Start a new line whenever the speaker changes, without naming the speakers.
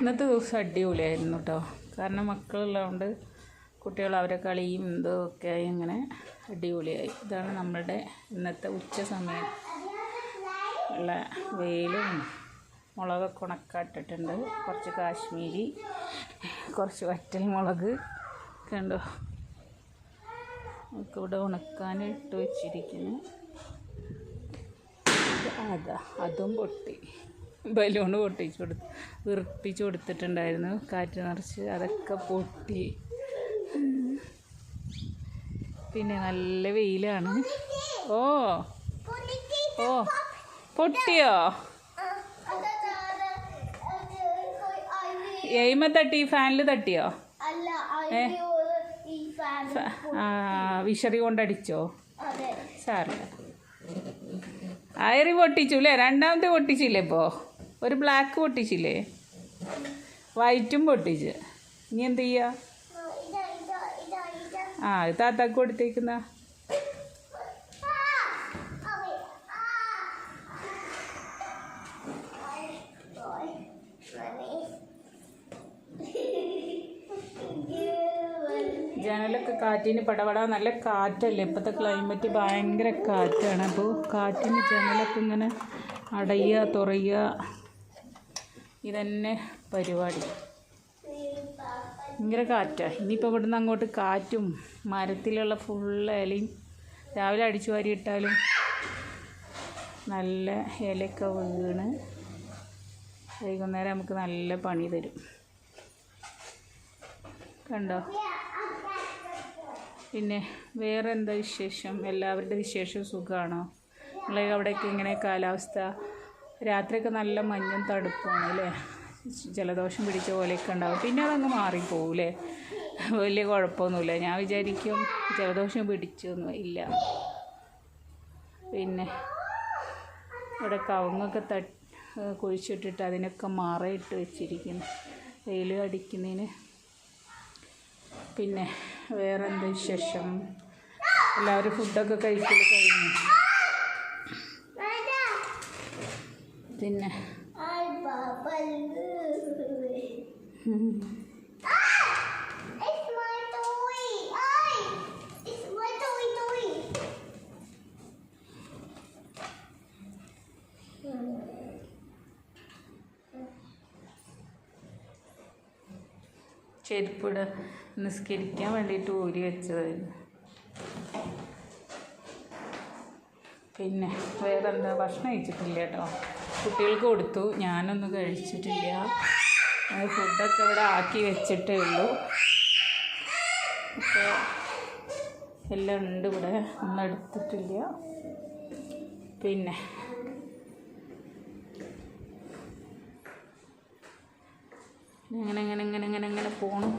ഇന്നത്തെ ദിവസം അടിപൊളിയായിരുന്നു കേട്ടോ കാരണം മക്കളുള്ളതുകൊണ്ട് കുട്ടികൾ അവരെ കളിയും ഇതും ഒക്കെ ആയി ഇങ്ങനെ അടിപൊളിയായി. ഇതാണ് നമ്മളുടെ ഇന്നത്തെ ഉച്ച സമയം. ഉള്ള വെയിലും മുളകൊക്കെ ഉണക്കാട്ടിട്ടുണ്ട്. കുറച്ച് കാശ്മീരി കുറച്ച് വറ്റൽ മുളക് ഒക്കെ ഉണ്ടോ ഒക്കെ ഇവിടെ ഉണക്കാൻ ഇട്ട് വെച്ചിരിക്കുന്നു അതാ അതും പൊട്ടി. ബലൂൺ പൊട്ടിച്ച് കൊടുത്ത് വീർപ്പിച്ച് കൊടുത്തിട്ടുണ്ടായിരുന്നു. കാറ്റ് നിറച്ച് അതൊക്കെ പൊട്ടി. പിന്നെ നല്ല വെയിലാണ്. ഓ ഓ പൊട്ടിയോ? എയിമ തട്ടി ഫാനിൽ തട്ടിയോ? ഏ? വിഷറി കൊണ്ടടിച്ചോ? സാറില്ല അയറി പൊട്ടിച്ചു അല്ലേ രണ്ടാമത്തെ പൊട്ടിച്ചില്ലേ ഇപ്പോൾ ഒരു ബ്ലാക്ക് പൊട്ടിച്ചില്ലേ? വൈറ്റും പൊട്ടിച്ച്. ഇനി എന്ത് ചെയ്യുക ആ ഇത് താത്താക്ക് കൊടുത്തേക്കുന്ന. ജനലൊക്കെ കാറ്റിന് പടപട. നല്ല കാറ്റല്ലേ? ഇപ്പോഴത്തെ ക്ലൈമറ്റ് ഭയങ്കര കാറ്റാണ്. അപ്പോൾ കാറ്റിന് ജനലൊക്കെ ഇങ്ങനെ അടയുക തുറയുക ഇതന്നെ പരിപാടി. ഭയങ്കര കാറ്റാണ് ഇനിയിപ്പോൾ ഇവിടുന്ന് അങ്ങോട്ട് കാറ്റും മരത്തിലുള്ള ഫുള്ള് ഇലയും രാവിലെ അടിച്ചു വാരിയിട്ടാലും നല്ല ഇലയൊക്കെ വീണ് വൈകുന്നേരം നമുക്ക് നല്ല പണി തരും. കണ്ടോ? പിന്നെ വേറെ എന്താ വിശേഷം? എല്ലാവരുടെ വിശേഷം സുഖമാണോ നിങ്ങളെ അവിടെയൊക്കെ ഇങ്ങനെ കാലാവസ്ഥ? രാത്രിയൊക്കെ നല്ല മഞ്ഞും തണുപ്പാണ് അല്ലേ? ജലദോഷം പിടിച്ച പോലെയൊക്കെ ഉണ്ടാവും. പിന്നെ അതങ്ങ് മാറിപ്പോവും അല്ലേ? വലിയ കുഴപ്പമൊന്നുമില്ല. ഞാൻ വിചാരിക്കും ജലദോഷം പിടിച്ചൊന്നും ഇല്ല. പിന്നെ ഇവിടെ കവുങ്ങൊക്കെ തട്ട് കുഴിച്ചിട്ടിട്ട് അതിനൊക്കെ മറയിട്ട് വെച്ചിരിക്കുന്നു. വെയിൽ അടിക്കുന്നതിന് പിന്നെ വേറെ എന്താ വിശേഷം? എല്ലാവരും ഫുഡൊക്കെ കഴിക്കൽ കഴിഞ്ഞു? പിന്നെ.
Toy!
ചെരുപ്പിട നിസ്കരിക്കാൻ വേണ്ടിയിട്ട് ഊരി വെച്ചതായിരുന്നു. പിന്നെ വേറെന്താ? ഭക്ഷണം കഴിച്ചിട്ടില്ല കേട്ടോ. കുട്ടികൾക്ക് കൊടുത്തു. ഞാനൊന്നും കഴിച്ചിട്ടില്ല. ഫുഡൊക്കെ ഇവിടെ ആക്കി വെച്ചിട്ടേ ഉള്ളൂ. അപ്പോൾ എല്ലാം ഉണ്ട് ഇവിടെ. ഒന്നും എടുത്തിട്ടില്ല. പിന്നെ. അങ്ങനെ അങ്ങനെ ഇങ്ങനെ അങ്ങനെ അങ്ങനെ പോണു.